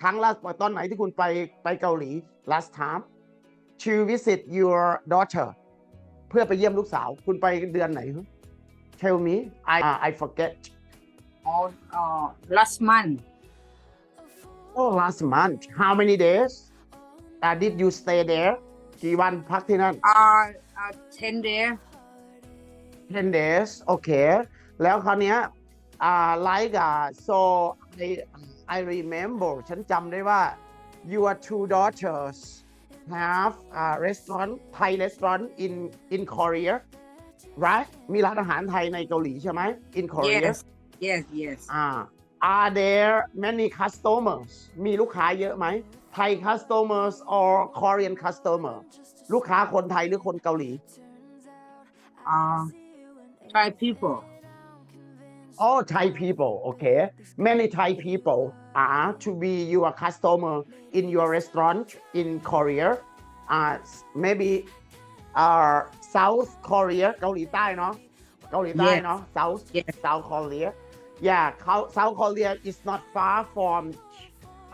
ครั้งล่าตอนไหนที่คุณไปไปเกาหลี last time to visit your daughter เพื่อไปเยี่ยมลูกสาว คุณไปเดือนไหน Tell me I I forget Or uh, last month. Oh last month How many days uh, did you stay there กี่วันพักที่นั่น Uh, uh, ten days. 10 days โอเคแล้วคราวเนี้ยอ่า like อะ so I I remember ฉันจำได้ว่า your two daughters have a restaurant Thai restaurant in in Korea right มีร้านอาหารไทยในเกาหลีใช่ไหม in Korea Yes. Yes. Yes. อ่า are there many customers มีลูกค้าเยอะไหม Thai customers or Korean customer ลูกค้าคนไทยหรือคนเกาหลี Uh, Thai people. all Thai people, okay? Many Thai people are to be your customer in your restaurant in Korea. Uh, maybe uh, South Korea เกาหลีใต้เนาะเกาหลีใต้ Yes. เนาะ South Yes. South Korea yeah Cou- South Korea is not far from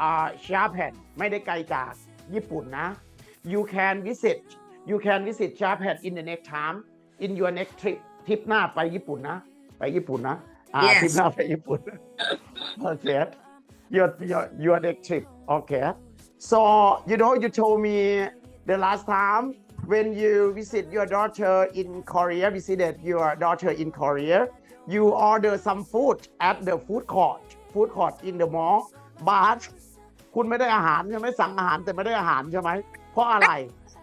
uh, Japan ไม่ได้ไกลจากญี่ปุ่นนะ you can visit you can visit Japan in the next time in your next trip ทริปหน้าไปญี่ปุ่นนะ ไปญี่ปุ่นนะ อ่า Yes. ทริปหน้าไปญี่ปุ่น โอเค your your your next trip okay so you know you told me the last time when you visit your daughter in Korea visited your daughter in Korea you order some food at the food court food court in the mall but คุณไม่ได้อาหารใช่ไหมสั่งอาหารแต่ไม่ได้อาหารใช่ไหมเพราะอะไร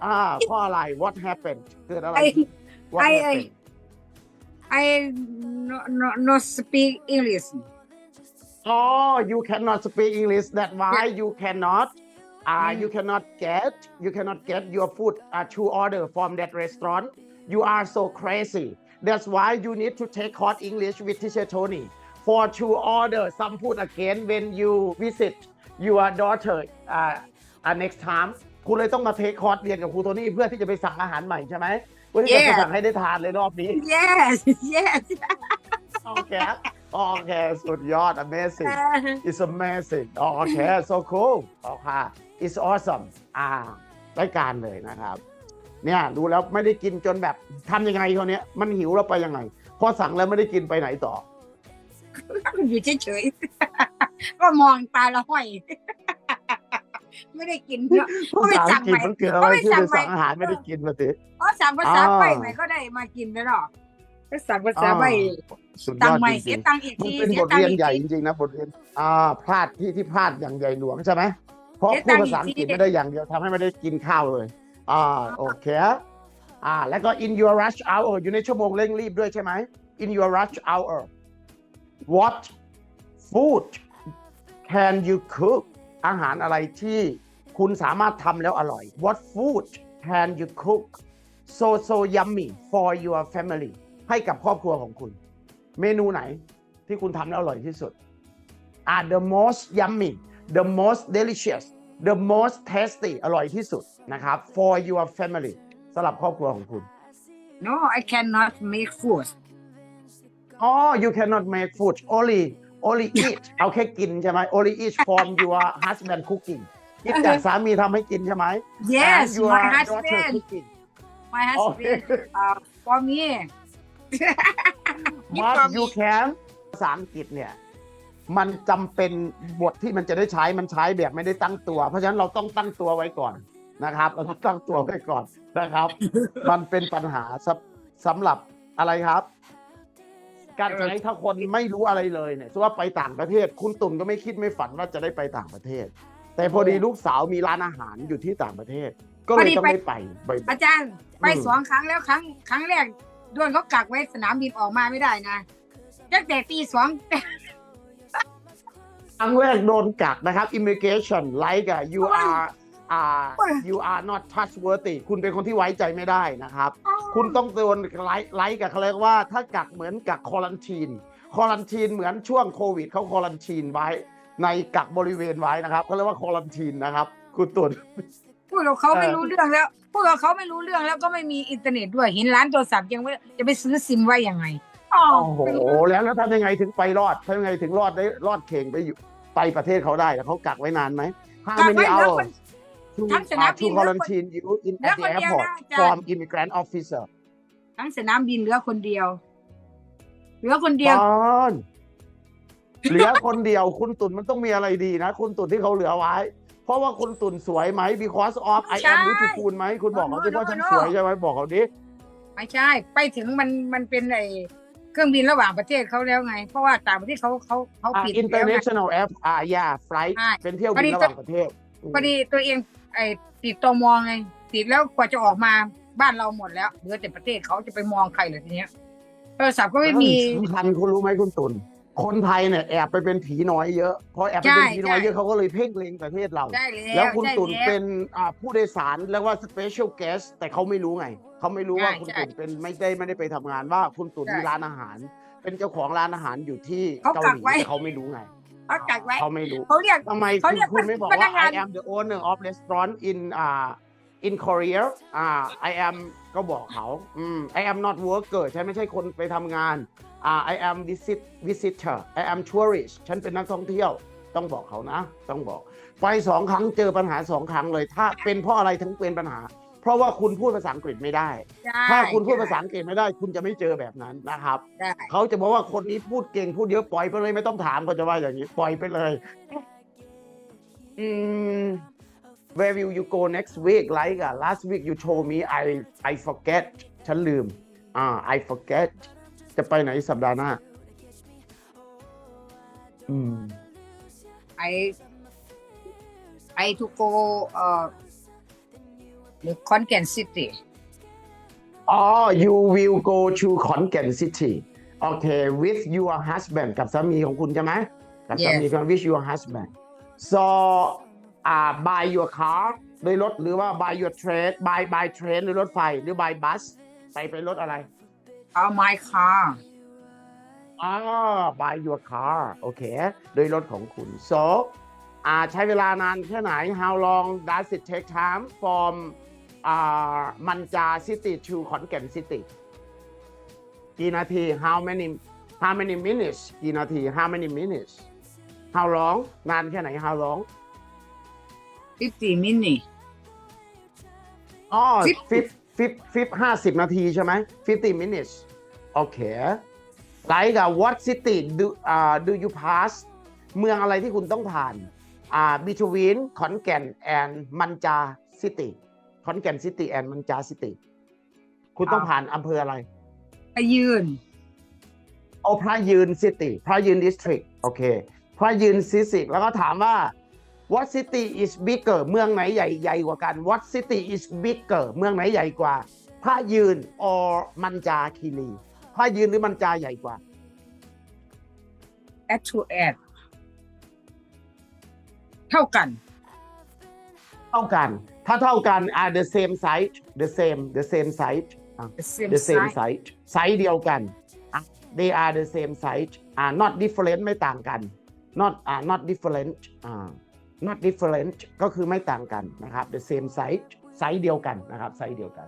อ่าเพราะอะไร what happened เกิดอะไร I ขึ้น What I- I- happened? I no no no speak English. Oh, you cannot speak English. That's why you cannot. Uh, Mm. you cannot get. You cannot get your food uh, to order from that restaurant. You are so crazy. That's why you need to take hot English with teacher Tony for to order some food again when you visit your daughter uh, uh, next time. คุณเลยต้องมาเทคคอร์สเรียนกับครูโทนี่เพื่อที่จะไปสั่งอาหารใหม่ใช่ไหม เพื่อที่จะ Yeah. สั่งให้ได้ทานเลยรอบนี้ Yes. Yes. โอเคโอเคสุดยอด amazing Uh, It's amazing อ๋อโอเค so cool โอเค It's awesome อ่ารายการเลยนะครับ เนี่ยดูแล้วไม่ได้กินจนแบบทำยังไงเขาวเนี้ยมันหิวแล้วไปยังไง พอสั่งแล้วไม่ได้กินไปไหนต่อ อยู่เฉยๆ ก็มองตาละห้อย ไม่ได้กินเนอะภาษาอังกฤษมันเกิดอะไรขึ้นไปสั่งอาหารไม่ได้กินมาสิเพราะสั่งภาษาอ่าไปใหม่ก็ได้มากินไปหรอกก็สั่งภาษาไปสุดยตังอดค์ใหม่จเสีริยงตังค์อีกๆมันทีเป็นเสีบยทตังเรียค์นอีกใหญ่ทีจริงๆนะบทเรียนอ่าพลาดที่ที่พลาดอย่างใหญ่หลวงใช่ไหมเพราะเสียพูตัดงค์ภาษาอังกฤษอีกทีไม่ได้อย่างเดียวทำให้ไม่ได้กินข้าวเลยอ่าโอเคอ่าแล้วก็ in your rush hour อยู่ในชั่วโมงเร่งรีบด้วยใช่ไหม in your rush hour what food can you cook อาหารอะไรที่คุณสามารถทำแล้วอร่อย what food can you cook so so yummy for your family ให้กับครอบครัวของคุณ เมนูไหนที่คุณทำแล้วอร่อยที่สุดอ่า the most yummy the most delicious the most tasty อร่อยที่สุดนะครับ for your family สำหรับครอบครัวของคุณ no I cannot make food Oh you cannot make food only only eat เอาแค่กินใช่ไหม only eat from your husband cooking คิดจากสามีทำให้กินใช่ไหม yes And your my daughter husband cooking my โอเค husband uh, for me Eat but for you me. can ภาษาอังกฤษเนี่ย มันจำเป็นบทที่มันจะได้ใช้มันใช้แบบไม่ได้ตั้งตัว เพราะฉะนั้นเราต้องตั้งตัวไว้ก่อนนะครับ เราต้องตั้งตัวไว้ก่อนนะครับ มันเป็นปัญหาสำสำหรับอะไรครับ การใช้ถ้าคนไม่รู้อะไรเลยเนี่ยสมมุติว่าไปต่างประเทศ คุณตุ่นก็ไม่คิดไม่ฝันว่าจะได้ไปต่างประเทศ แต่พอดีลูกสาวมีร้านอาหารอยู่ที่ต่างประเทศ ก็เลยต้องได้ไปบ่อยๆ อาจารย์ไปอืม สองครั้งแล้วครั้งครั้งแรกโดนเขากักไว้สนามบินออกมาไม่ได้นะตั้งแต่ตีสอง ครั้งแรกโดนกักนะครับ immigration like uh, you โอ้ย are uh, โอ้ย you are not trustworthy คุณเป็นคนที่ไว้ใจไม่ได้นะครับ คุณต้องโดนไลไลกับเขาเรียกว่าถ้ากักเหมือนกักคอลันทีนคอลันทีนเหมือนช่วงโควิดเขาคอลันทีนไว้ ในกักบริเวณไว้นะครับเขาเรียกว่าคอลันทีนนะครับ คุณตุนพูดกับเขาเออไม่รู้เรื่องแล้วพูดกับเขาไม่รู้เรื่องแล้วก็ไม่มีอินเทอร์เน็ตด้วยเห็นร้านโทรศัพท์ยังไม่จะไปซื้อซิมไว้ยังไงอ๋อโอ้โหแล้วแล้วทำยังไงถึงไปรอดทำยังไงถึงรอดได้รอดเข่งไปอยู่ไปประเทศเขาได้แล้วเขากักไว้นานไหม How กักไว้ many เหลือ hours คน to ทั้งสนาม uh, บิ to นเหลือคน quarantine you in เหลือ at the คนเดียว airport นะอาจารย์ from immigrant officer ทั้งสนามบินเหลือคนเดียว เหลือคนเดียว ตอนเหลือคนเดียวคุณตุ่นมันต้องมีอะไรดีนะ คุณตุ่นที่เขาเหลือไว้ เพราะว่าคุณตุ่นสวยไหม because of I ใช่ am beautiful ไหม คุณบอกเขา No, ดิ no, ว่าฉัน no. สวยใช่ไหมบอกเขาดิ ไม่ใช่ ไปถึงมันมันเป็นไอเครื่องบินระหว่างประเทศเขาแล้วไง เพราะว่าต่างประเทศเขาเขาเขาอ่าปิดแล้วไง international air อ่า yeah flight ใช่เป็นเที่ยวพอบิดีนระหว่างประเทศมพอดีตัวเอง ไอติดตมไงติดแล้วกว่าจะออกมาบ้านเราหมดแล้วเหลือแต่ประเทศเขาจะไปมองใครเหรอทีเนี้ยโทรศัพท์ก็ไม่มีสำคัญคุณรู้ไหมคุณตุ่นคนไทยเนี่ยแอบไปเป็นผีน้อยเยอะพอแอบไปเป็นใช่ผีน้อยใช่เยอะเขาก็เลยเพ่งเล็งประเทศเราได้แล้วแล้วคุณได้ตุ่นแล้วเป็นอ่าผู้โดยสารเรียกว่า special guest แต่เขาไม่รู้ไงเขาไม่รู้ว่าใช่คุณใช่ตุ่นเป็นไม่ได้ไม่ได้ไปทำงานว่าคุณตุ่นใช่มีร้านอาหาร เป็นเจ้าของร้านอาหารอยู่ที่เขาเกากัหกลีไว้แต่เขาไม่รู้ไง เขากักไว้เขาไม่รู้เขาเรียก ทำไมเขาคุณเรียกคุณไม่บอกพนัว่า กงาน I am the owner of restaurant in อ่า in Korea อ่า I am ก็บอกเขาอืม I am not worker ฉันไม่ใช่คนไปทำงานอ่า I am visit visitor I am tourist ฉันเป็นนักท่องเที่ยว ต้องบอกเขานะ ต้องบอก ไปสองครั้งเจอปัญหาสองครั้งเลย ถ้าเป็นเพราะอะไรถึงเป็นปัญหา เพราะว่าคุณพูดภาษาอังกฤษไม่ได้ ได้ถ้าคุณพูดภาษาอังกฤษไม่ได้ คุณจะไม่เจอแบบนั้นนะครับ ได้ เขาจะบอกว่าคนนี้พูดเก่งพูดเยอะปล่อยไปเลยไม่ต้องถามเขาจะว่าอย่างนี้ ปล่อยไปเลยอืม where will you go next week like uh, last week you told me I I forget ฉันลืมอ่า I forget จะไปไหนสัปดาห์หน้า อืมไอไอทูโกเอ่อ หรือคอนแกนซิตี้อ๋อ you will go to ขอนแก่น city โอเค with your husband กับสามีของคุณใช่ไหมกับสามี Yes. ของ with your husband so อ่า buy your car โดยรถหรือว่า buy your train buy by train หรือรถไฟหรือ by bus ไปไปรถอะไรเอาไมค์คาร์อ่า buy your car โอเคโดยรถของคุณ so อ่าใช้เวลานานแค่ไหน how long does it take time from อ่า มันจา city to ขอนแก่น city กี่นาที how many how many minutes กี่นาที how many minutes how long นานแค่ไหน how long ฟิฟตี้มินิอ๋อ Fif- ฟิฟฟิฟฟิฟห้าสิบนาทีใช่ไหม fifty minutes โอเค like uh, what city do uh, do you pass เมืองอะไรที่คุณต้องผ่านอ่า between ขอนแก่น and มันจา city ขอนแก่น city and มันจา city คุณต้องผ่านอำเภออะไรไปยืนเอาพระยืน city พระยืน district โอเคพระยืน district แล้วก็ถามว่า what city is bigger เมืองไหนใหญ่ใหญ่กว่ากัน what city is bigger เมืองไหนใหญ่กว่า พระยืน or มันจาคีรีพระยืนหรือมันจาใหญ่กว่า at to at เท่ากัน เท่ากัน ถ้าเท่ากัน are the same site the same the same site อะ the same the same size site ไซส์เดียวกันอะ they are the same site อ่า not different ไม่ต่างกัน not อ่า not different อ่า not different ก็คือไม่ต่างกันนะครับ the same site ไซส์เดียวกันนะครับไซส์เดียวกัน